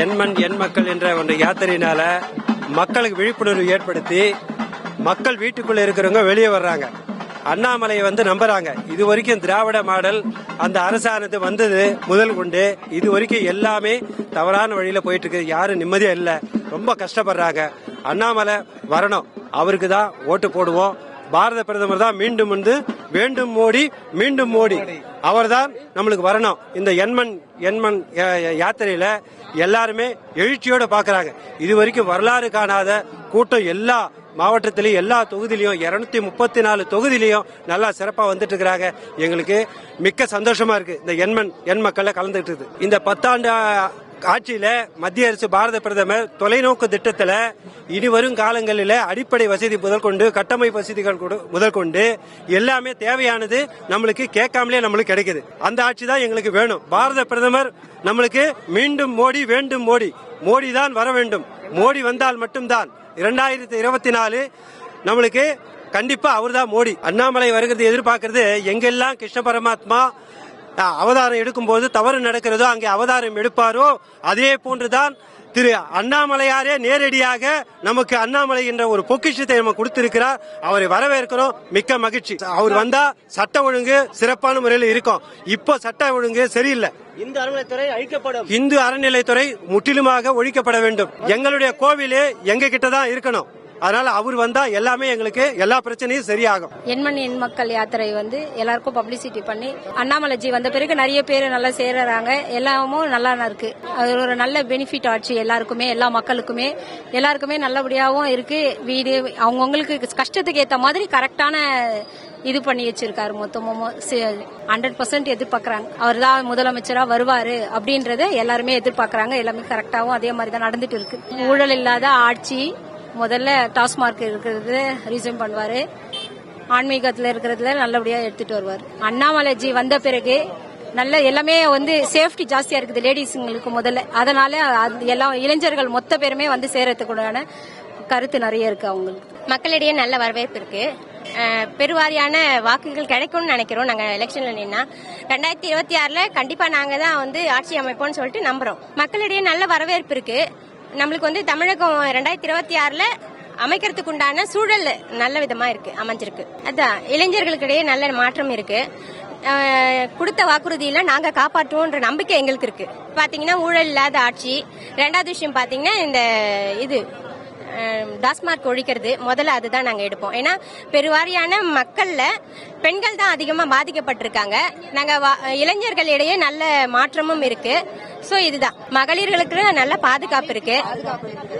எண்மண் எண் மக்கள் என்ற ஒன்று யாத்திரையினால மக்களுக்கு விழிப்புணர்வு ஏற்படுத்தி மக்கள் வீட்டுக்குள்ள இருக்கிறவங்க வெளியே வர்றாங்க. அண்ணாமலையை வந்து நம்புறாங்க. இது வரைக்கும் திராவிட மாடல் அந்த அரசானது வந்தது முதல் கொண்டு. இது வரைக்கும் எல்லாமே தவறான வழியில போயிட்டு இருக்கு யாரும் நிம்மதியா இல்ல. ரொம்ப கஷ்டப்படுறாங்க. அண்ணாமலை வரணும். அவருக்கு தான் ஓட்டு போடுவோம். பாரத பிரதமர் தான் மீண்டும் வந்து வேண்டும் மோடி மீண்டும் மோடி. அவர்தான் நம்மளுக்கு வரணும். இந்த எண்மன் எண்மன் யாத்திரையில எல்லாருமே எழுச்சியோட பாக்குறாங்க இது வரைக்கும் வரலாறு காணாத கூட்டம் எல்லா மாவட்டத்திலையும் எல்லா தொகுதியிலையும் இருநூத்தி முப்பத்தி நாலு தொகுதியிலையும் நல்லா சிறப்பா வந்துட்டு இருக்கிறாங்க எங்களுக்கு மிக்க சந்தோஷமா இருக்கு. இந்த எண்மன் எண் மக்கள்ல கலந்துட்டு இந்த பத்தாண்டு ஆட்சியில மத்திய அரசு பாரத பிரதமர் தொலைநோக்கு திட்டத்தில் இனி வரும் காலங்களில் அடிப்படை வசதி முதல் கொண்டு கட்டமைப்பு வசதிகள் கூட- முதல் கொண்டு எல்லாமே தேவையானது நம்மளுக்கு கேட்காமலே நம்மளுக்கு கிடைக்குது. அந்த ஆட்சி தான் எங்களுக்கு வேணும். பாரத பிரதமர் நம்மளுக்கு மீண்டும் மோடி வேண்டும் மோடி. மோடி தான் வர வேண்டும். மோடி வந்தால் மட்டும்தான். இரண்டாயிரத்தி இருபத்தி நாலு நம்மளுக்கு கண்டிப்பா அவர்தான் மோடி. அண்ணாமலை வருகிறது எதிர்பார்க்கறது எங்கெல்லாம் கிருஷ்ண பரமாத்மா அவதாரம் எடுக்கும்போது தவறு நடக்கிறதோ அங்கே அவதாரம் எடுப்பாரோ அதே போன்றுதான் திரு அண்ணாமலையாரே நேரடியாக நமக்கு அண்ணாமலை என்ற ஒரு பொக்கிஷத்தை நம்ம கொடுத்திருக்கிறார். அவரை வரவேற்கிறோம். மிக்க மகிழ்ச்சி. அவர் வந்தா சட்ட ஒழுங்கு சிறப்பான முறையில் இருக்கும். இப்போ சட்ட ஒழுங்கு சரியில்லை. இந்து அறநிலைத்துறை அழிக்கப்படும். இந்து அறநிலைத்துறை முற்றிலுமாக ஒழிக்கப்பட வேண்டும். எங்களுடைய கோவிலே எங்க கிட்ட தான் இருக்கணும். அதனால அவர் வந்தா எல்லாமே எங்களுக்கு எல்லா பிரச்சனையும் சரியாகும். எண்மண் எண் மக்கள் யாத்திரை வந்து எல்லாருக்கும் பப்ளிசிட்டி பண்ணி அண்ணாமலை ஜி வந்த பிறகு நிறைய பேர் நல்லா சேர்றாங்க. எல்லாமும் நல்லா இருக்கு. அது ஒரு நல்ல பெனிஃபிட் ஆச்சு எல்லாருக்குமே எல்லா மக்களுக்குமே. எல்லாருக்குமே நல்லபடியாகவும் இருக்கு. வீடு அவங்கவுங்களுக்கு கஷ்டத்துக்கு ஏத்த மாதிரி கரெக்டான இது பண்ணி வச்சிருக்காரு மொத்தமும். Hundred percent எதிர்பார்க்கறாங்க. அவர் தான் முதலமைச்சரா வருவாரு அப்படின்றத எல்லாருமே எதிர்பார்க்கறாங்க. எல்லாமே கரெக்டாகவும் அதே மாதிரி தான் நடந்துட்டு இருக்கு. ஊழல் இல்லாத ஆட்சி முதல்ல டாஸ்மார்க் இருக்கிறது ரீசன் பண்ணுவாரு. ஆன்மீகத்தில் இருக்கிறதுல நல்லபடியா எடுத்துட்டு வருவார். அண்ணாமலைஜி வந்த பிறகு நல்ல எல்லாமே வந்து சேஃப்டி ஜாஸ்தியா இருக்குது லேடிஸுங்களுக்கு முதல்ல. அதனால அது எல்லாம் இளைஞர்கள் மொத்த பேருமே வந்து சேரத்துக்குள்ளான கருத்து நிறைய இருக்கு அவங்களுக்கு. மக்களிடையே நல்ல வரவேற்பு இருக்கு. பெருவாரியான வாக்குகள் கிடைக்கும்னு நினைக்கிறோம். நாங்க எலெக்ஷன்ல நின்னா. ரெண்டாயிரத்தி இருபத்தி ஆறுல கண்டிப்பா நாங்க தான் வந்து ஆட்சி அமைப்போம்னு சொல்லிட்டு நம்புறோம். மக்களிடையே நல்ல வரவேற்பு இருக்கு. நம்மளுக்கு வந்து தமிழகம் ரெண்டாயிரத்தி இருபத்தி ஆறுல அமைக்கிறதுக்கு உண்டான சூழல் நல்ல விதமா இருக்கு அமைஞ்சிருக்கு. அதான் இளைஞர்களுக்கிடையே நல்ல மாற்றம் இருக்கு. கொடுத்த வாக்குறுதியில நாங்க காப்பாற்றுவோன்ற நம்பிக்கை எங்களுக்கு இருக்கு. பாத்தீங்கன்னா ஊழல் இல்லாத ஆட்சி. ரெண்டாவது விஷயம் பாத்தீங்கன்னா இந்த இது டாஸ்மார்க் ஒழிக்கிறது. முதல்ல அதுதான் நாங்கள் எடுப்போம். ஏன்னா பெருவாரியான மக்களில் பெண்கள் தான் அதிகமாக பாதிக்கப்பட்டிருக்காங்க. நாங்கள் வா- இளைஞர்களிடையே நல்ல மாற்றமும் இருக்கு. ஸோ இதுதான். மகளிர்களுக்கு நல்ல பாதுகாப்பு இருக்கு.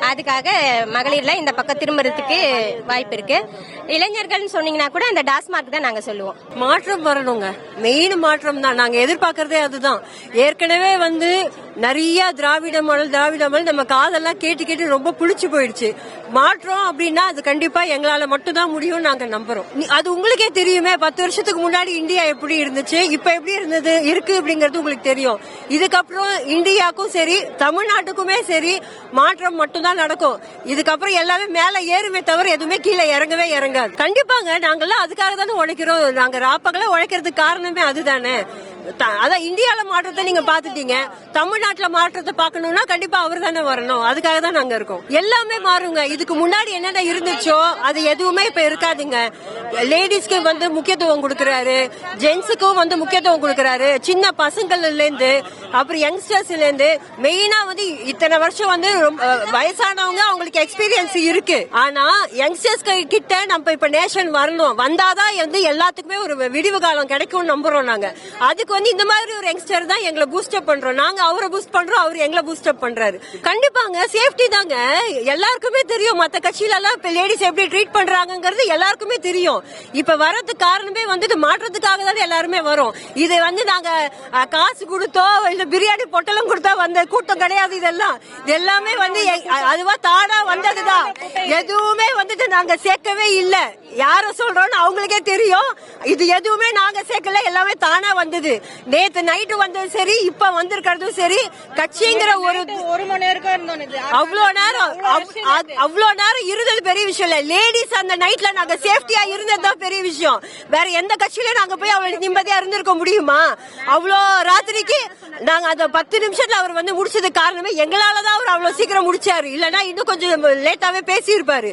அதுக்காக மகளிர்ல இந்த பக்கம் திரும்புறதுக்கு வாய்ப்பு இருக்கு. இளைஞர்கள்னு சொன்னீங்கன்னா கூட இந்த டாஸ்மார்க் தான் நாங்க சொல்லுவோம். மாற்றம் வரணுங்க. மெயின் மாற்றம் தான். நாங்க எதிர்பார்க்கறதே அதுதான். ஏற்கனவே வந்து நிறைய திராவிட மாடல் திராவிட மாடல் நம்ம காதெல்லாம் கேட்டு கேட்டு ரொம்ப புளிச்சு போயிடுச்சு. மாற்றம் அப்படின்னா அது கண்டிப்பா எங்களால மட்டும்தான் முடியும் நாங்க நம்புறோம். நீ- அது உங்களுக்கே தெரியுமே பத்து வருஷத்துக்கு முன்னாடி இந்தியா எப்படி இருந்துச்சு இப்ப எப்படி இருந்தது இருக்கு அப்படிங்கறது உங்களுக்கு தெரியும். இதுக்கப்புறம் இந்தியாவுக்கும் சரி தமிழ்நாட்டுக்குமே சரி மாற்றம் மட்டும்தான் நடக்கும். இதுக்கப்புறம் எல்லாமே மேல ஏறுமே தவிர எதுவுமே கீழே இறங்கவே இறங்காது. கண்டிப்பாங்க நாங்கெல்லாம் அதுக்காக தானே உழைக்கிறோம். நாங்க ராப்பகல உழைக்கிறதுக்கு காரணமே அதுதானே. அதான் இந்தியால மாற்றத்தை நீங்க பாத்துட்டீங்க தமிழ்நாட்டுல மாற்றத்தை பாக்கணும்னா கண்டிப்பா அவர் தானே வரணும். அதுக்காக தான் நாங்க இருக்கோம். எல்லாமே மாறுங்க. இதுக்கு முன்னாடி என்னென்ன இருந்துச்சோ அது எதுவுமே இப்ப இருக்காதுங்க. லேடிஸ்க்கு வந்து முக்கியத்துவம் கொடுக்கறாரு. ஜென்ஸுக்கும் வந்து முக்கியத்துவம் கொடுக்கறாரு. சின்ன பசங்கள்ல இருந்து அப்புறம் யங்ஸ்டர்ஸ்ல இருந்து மெயினா வந்து இத்தனை வருஷம் வந்து ரொம்ப, வயசானவங்க அவங்களுக்கு எக்ஸ்பீரியன்ஸ் இருக்கு. ஆனா யங்ஸ்டர்ஸ் கிட்ட நம்ம இப்ப நேஷன் வரணும். வந்தாதான் வந்து எல்லாத்துக்குமே ஒரு விடிவு காலம் கிடைக்கும் நம்புறோம் நாங்க. அதுக்கு வந்து இந்த மாதிரி ஒரு யங்ஸ்டர் தான் எங்களை பூஸ்டப் பண்றோம். நாங்க அவரை பூஸ்ட் பண்றோம் அவர் எங்களை பூஸ்டப் பண்றாரு. கண்டிப்பாங்க சேஃப்டி தாங்க. எல்லாருக்குமே தெரியும் மத்த கட்சியில எல்லாம் இப்ப லேடிஸ் எப்படி ட்ரீட் பண்றாங்கிறது எல்லாருக்குமே தெரியும். இப்ப வர்றதுக்கு காரணமே வந்து இது மாற்றத்துக்காக தான் எல்லாருமே வரும். இது வந்து நாங்க காசு கொடுத்தோ இல்ல பிரியாணி பொட்டலம் கொடுத்தா வந்த கூட்டம் கிடையாது இதெல்லாம். எல்லாமே வந்து எ- அதுவா தானா வந்ததுதான். எதுவுமே வந்துட்டு நாங்க சேர்க்கவே இல்ல. யார சொல்றோம்னு அவங்களுக்கே தெரியும். இது எதுவுமே நாங்க சேர்க்கல எல்லாமே தானா வந்தது. நேத்து நைட்டு வந்தது சரி இப்ப வந்திருக்கிறதும் சரி கட்சிங்கிற ஒரு ஒரு மணி நேரம் அவ்வளவு நேரம் அவ்- அது- அவ்வளவு நேரம் இருந்தது பெரிய விஷயம் இல்ல. லேடிஸ் அந்த நைட்ல நாங்க சேஃப்டியா இருந்தது தான் பெரிய விஷயம். வேற எந்த கட்சியிலயும் நாங்க போய் அவ்வளவு நிம்மதியா இருந்திருக்க முடியுமா? அவ்வளோ ராத்திரிக்கு நாங்க அந்த பத்து நிமிஷத்துல அவர் வந்து முடிச்சது காரணமே எங்களாலதான் அவர் அவ்வளவு சீக்கிரம் முடிச்சாரு. இல்லனா இன்னும் கொஞ்சம் லேட்டாவே பேசியிருப்பாரு.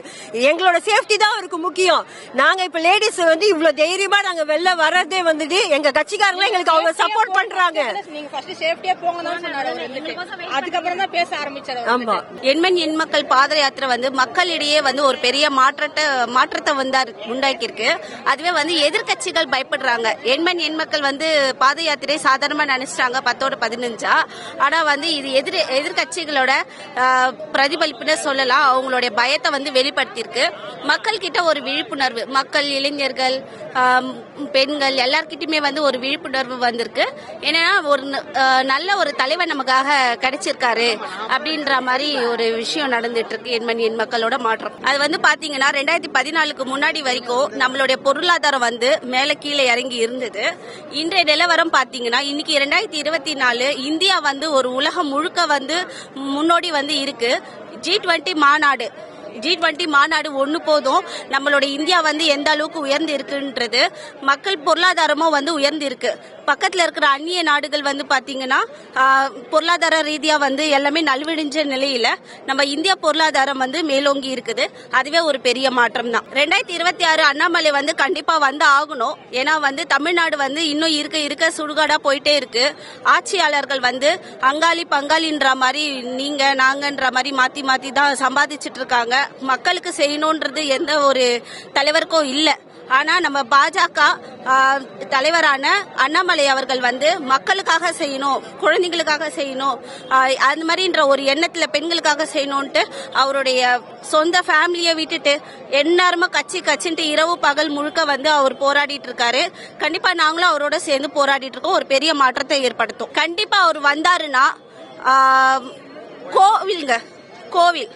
எங்களோட சேஃப்டி தான் அவருக்கு முக்கியம். நாங்க இப்ப லேடிஸ் வந்து இவ்வளவு தைரியமா நாங்க வெளில வர்றதே வந்துட்டு எங்க கட்சிக்காரங்க எங்களுக்கு அவங்க சப்போர்ட் பண்றாங்க. நீங்க ஃபர்ஸ்ட் சேஃப்டியா போங்க தான் சொன்னாரு. அவர் வந்துட்டு அதுக்கப்புறம் தான் பேச ஆரம்பிச்சாரு ஆமா. எண்மண் எண் மக்கள் பாத யாத்திரை வந்து மக்களிடையே வந்து ஒரு பெரிய மாற்றத்தை மாற்றத்தை வந்தார் உண்டாக்கியிருக்கு. அதுவே வந்து எதிர்க்கட்சிகள் பயப்படுறாங்க. எண்மண் எண் மக்கள் வந்து பாத யாத்திரை சாதாரணமா நினைச்சிட்டாங்க. பத்தோட பதினஞ்சா? ஆனா வந்து இது எதிர் எதிர்கட்சிகளோட பிரதிபலிப்புன்னு சொல்லலாம். அவங்களுடைய பயத்தை வந்து வெளிப்படுத்தியிருக்கு. மக்கள் கிட்ட ஒரு விழிப்புணர்வு மக்கள் இளைஞர்கள் பெண்கள் எல்லார்கிட்டயுமே வந்து ஒரு விழிப்புணர்வு வந்திருக்கு. ஏன்னா ஒரு நல்ல ஒரு தலைவர் நமக்காக கிடைச்சிருக்காரு அப்படின்ற மாதிரி ஒரு விஷயம் நடந்துட்டு இருக்கு எண்மணி எண் மக்களோட மாற்றம். அது வந்து பாத்தீங்கன்னா ரெண்டாயிரத்தி பதினாலுக்கு முன்னாடி வரைக்கும் நம்மளுடைய பொருளாதாரம் வந்து மேல கீழே இறங்கி இருந்தது. இன்றைய நிலவரம் பாத்தீங்கன்னா இன்னைக்கு ரெண்டாயிரத்தி இருபத்தி நாள் இந்தியா வந்து ஒரு உலகம் முழுக்க வந்து முன்னோடி வந்து இருக்கு. ஜி டுவெண்ட்டி மாநாடு. ஜி டுவெண்ட்டி மாநாடு ஒன்று போதும். நம்மளோட இந்தியா வந்து எந்த அளவுக்கு உயர்ந்து இருக்குன்றது மக்கள் பொருளாதாரமும் வந்து உயர்ந்து இருக்கு. பக்கத்தில் இருக்கிற அந்நிய நாடுகள் வந்து பார்த்தீங்கன்னா பொருளாதார ரீதியாக வந்து எல்லாமே நல்விடிஞ்ச நிலையில நம்ம இந்தியா பொருளாதாரம் வந்து மேலோங்கி இருக்குது. அதுவே ஒரு பெரிய மாற்றம் தான் ரெண்டாயிரத்தி இருபத்தி ஆறு அண்ணாமலை வந்து கண்டிப்பாக வந்து ஆகணும். ஏன்னா வந்து தமிழ்நாடு வந்து இன்னும் இருக்க இருக்க சுடுகாடா போயிட்டே இருக்கு. ஆட்சியாளர்கள் வந்து அங்காளி பங்காளின்ற மாதிரி நீங்க நாங்கன்ற மாதிரி மாத்தி மாத்தி தான் சம்பாதிச்சிட்டு இருக்காங்க. மக்களுக்கு செய்யணும்ன்றது எந்த ஒரு தலைவருக்கும் இல்லை. ஆனா நம்ம பாஜக தலைவரான அண்ணாமலை அவர்கள் வந்து மக்களுக்காக செய்யணும் குழந்தைங்களுக்காக செய்யணும் அந்த மாதிரின்ற ஒரு எண்ணத்துல பெண்களுக்காக செய்யணும்ட்டு அவருடைய சொந்த ஃபேமிலியை விட்டுட்டு எந்நேரமா கட்சி கட்சின்ட்டு இரவு பகல் முழுக்க வந்து அவர் போராடிட்டு இருக்காரு. கண்டிப்பா நாங்களும் அவரோட சேர்ந்து போராடிட்டு இருக்கோம். ஒரு பெரிய மாற்றத்தை ஏற்படுத்தும். கண்டிப்பா அவர் வந்தாருன்னா கோவில்ங்க கோவில்.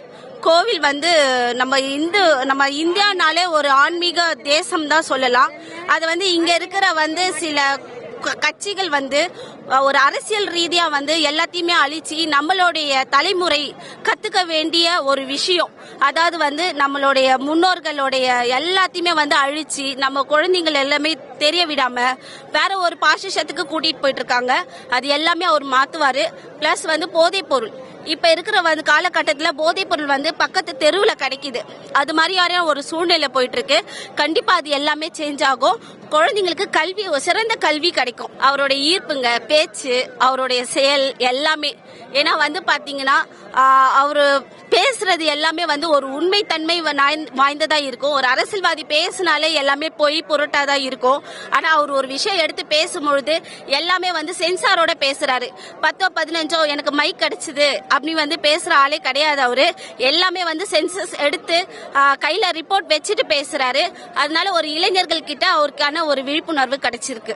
கோவில் வந்து நம்ம இந்து நம்ம இந்தியானாலே ஒரு ஆன்மீக தேசம் தான் சொல்லலாம். அது வந்து இங்க இருக்கிற வந்து சில க- கட்சிகள் வந்து ஒரு அரசியல் ரீதியா வந்து எல்லாத்தையுமே அழிச்சு நம்மளுடைய தலைமுறை கத்துக்க வேண்டிய ஒரு விஷயம். அதாவது வந்து நம்மளுடைய முன்னோர்களுடைய எல்லாத்தையுமே வந்து அழிச்சு நம்ம குழந்தைங்கள் எல்லாமே தெரிய விடாம வேற ஒரு பாசிஷத்துக்கு கூட்டிட்டு போயிட்டு இருக்காங்க. அது எல்லாமே அவர் மாத்துவாரு. பிளஸ் வந்து போதைப் பொருள். இப்ப இருக்கிற வந்து காலகட்டத்துல போதைப் பொருள் வந்து பக்கத்து தெருவுல கிடைக்குது. அது மாதிரியான ஒரு சூழ்நிலை போயிட்டு இருக்கு கண்டிப்பா அது எல்லாமே சேஞ்ச் ஆகும். குழந்தைங்களுக்கு கல்வி ஒரு சிறந்த கல்வி கிடைக்கும். அவருடைய ஈர்ப்புங்க பேச்சு அவருடைய செயல் எல்லாமே. ஏன்னா வந்து பாத்தீங்கன்னா அவர் அவரு பேசுறது எல்லாமே வந்து ஒரு உண்மைத்தன்மை தன்மை வாய்ந்ததா இருக்கும். ஒரு அரசியல்வாதி பேசினாலே எல்லாமே பொய் பொருட்டாதான் இருக்கும். ஆனா அவர் ஒரு விஷயம் எடுத்து பேசும்பொழுது எல்லாமே வந்து சென்சாரோட பேசுறாரு. பத்தோ பதினஞ்சோ எனக்கு மைக் கிடைச்சது அப்படி வந்து பேசுற ஆளே கிடையாது அவரு. எல்லாமே வந்து சென்சஸ் எடுத்து கையில் கையில ரிப்போர்ட் வச்சுட்டு பேசுறாரு. அதனால ஒரு இளைஞர்கள் கிட்ட அவருக்கான ஒரு விழிப்புணர்வு கிடைச்சிருக்கு.